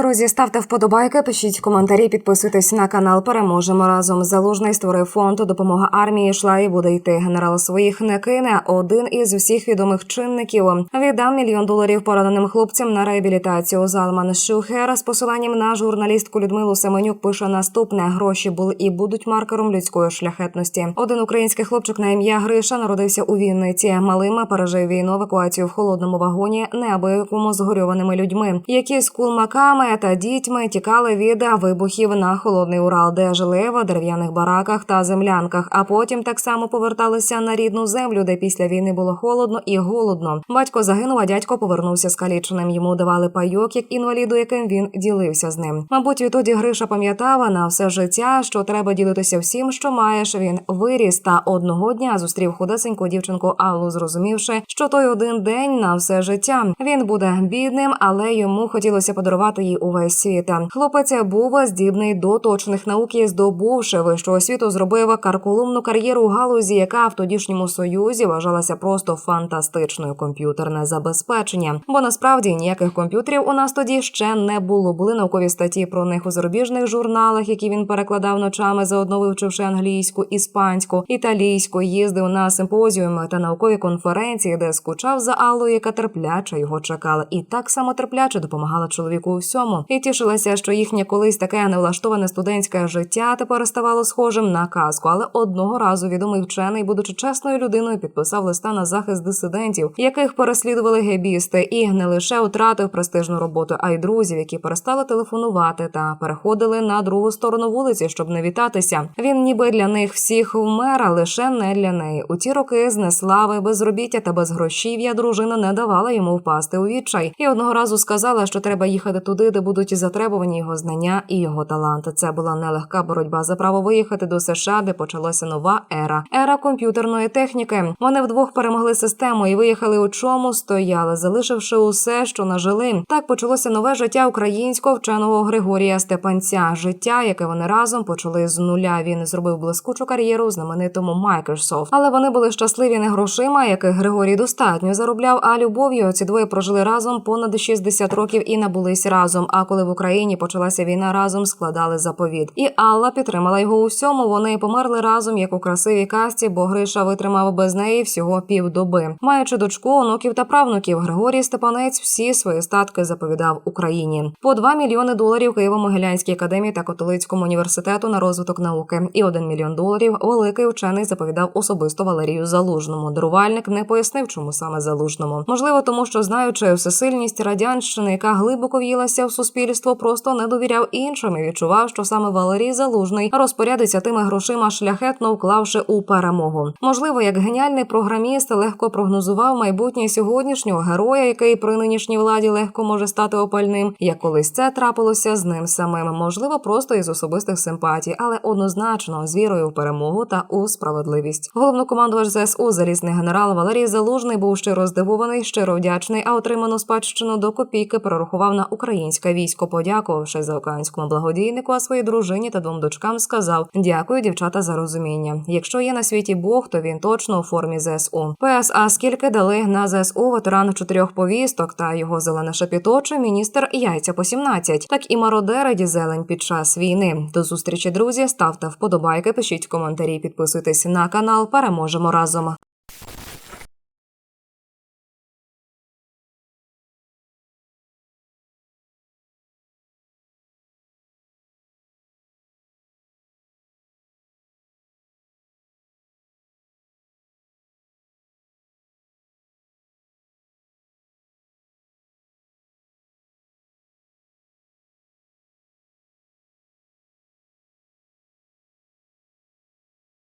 Друзі, ставте вподобайки, пишіть коментарі, підписуйтесь на канал. Переможемо разом. Залужний створив фонд допомога армії. Йшла і буде йти. Генерал своїх не кине. Один із всіх відомих чинників віддав мільйон доларів пораненим хлопцям на реабілітацію. Залман Шухер з посиланням на журналістку Людмилу Семенюк пише наступне: гроші були і будуть маркером людської шляхетності. Один український хлопчик на ім'я Гриша народився у Вінниці. Малим пережив війну евакуацію в холодному вагоні, неабиякому згорьованими людьми, які з кулмаками та дітьми тікали від вибухів на холодний Урал, де жили в дерев'яних бараках та землянках. А потім так само поверталися на рідну землю, де після війни було холодно і голодно. Батько загинув, а дядько повернувся скаліченим. Йому давали пайок, як інваліду, яким він ділився з ним. Мабуть, відтоді Гриша пам'ятав на все життя, що треба ділитися всім, що маєш. Він виріс та одного дня зустрів худесеньку дівчинку Аллу, зрозумівши, що той один день на все життя він буде бідним, але йому хотілося подарувати їй увесь світ. Хлопець був здібний до точних наук і здобувши вищу освіту, зробив карколумну кар'єру у галузі, яка в тодішньому союзі вважалася просто фантастичною комп'ютерне забезпечення. Бо насправді ніяких комп'ютерів у нас тоді ще не було. Були наукові статті про них у зарубіжних журналах, які він перекладав ночами, заодно вивчивши англійську, іспанську, італійську, їздив на симпозіуми та наукові конференції, де скучав за Аллою, яка терпляче його чекала, і так само терпляче допомагала чоловіку у всьому. І тішилася, що їхнє колись таке невлаштоване студентське життя тепер ставало схожим на казку. Але одного разу відомий вчений, будучи чесною людиною, підписав листа на захист дисидентів, яких переслідували гебісти, і не лише втратив престижну роботу, а й друзів, які перестали телефонувати та переходили на другу сторону вулиці, щоб не вітатися. Він ніби для них всіх вмер, а лише не для неї. У ті роки знеслави, безробіття та безгрошів'я дружина не давала йому впасти у відчай. І одного разу сказала, що треба їхати туди, де будуть затребувані його знання і його талант. Це була нелегка боротьба за право виїхати до США, де почалася нова ера ера комп'ютерної техніки. Вони вдвох перемогли систему і виїхали у чому стояли, залишивши усе, що нажили. Так почалося нове життя українського вченого Григорія Степанця. Життя, яке вони разом почали з нуля. Він зробив блискучу кар'єру в знаменитому Microsoft. Але вони були щасливі не грошима, яких Григорій достатньо заробляв, а любов'ю. Ці двоє прожили разом понад 60 років і набулись разом. А коли в Україні почалася війна, разом складали заповіт. І Алла підтримала його у всьому. Вони померли разом, як у красивій касті, бо Гриша витримав без неї всього півдоби. Маючи дочку, онуків та правнуків, Григорій Степанець всі свої статки заповідав Україні. По 2 мільйони доларів Києво-Могилянській академії та католицькому університету на розвиток науки. І 1 мільйон доларів великий учений заповідав особисто Валерію Залужному. Дарувальник не пояснив, чому саме залужному. Можливо, тому що знаючи всесильність радянщини, яка глибоко в'їлася в суспільство, просто не довіряв іншим і відчував, що саме Валерій Залужний розпорядиться тими грошима шляхетно вклавши у перемогу. Можливо, як геніальний програміст легко прогнозував майбутнє сьогоднішнього героя, який при нинішній владі легко може стати опальним, як колись це трапилося з ним самим. Можливо, просто із особистих симпатій, але однозначно з вірою в перемогу та у справедливість. Головнокомандувач ЗСУ залізний генерал Валерій Залужний був щиро здивований, щиро вдячний, а отриману спадщину до копійки прорахував на українське військо, подякувавши за українському благодійнику, а своїй дружині та двом дочкам сказав: Дякую, дівчата, за розуміння. Якщо є на світі Бог, то він точно у формі ЗСУ. ПС, а скільки дали на ЗСУ ветеран чотирьох повісток та його зелене шапіто чи міністр яйця по 17, так і мародери дізелень під час війни. До зустрічі, друзі. Ставте вподобайки, пишіть коментарі, підписуйтесь на канал. Переможемо разом.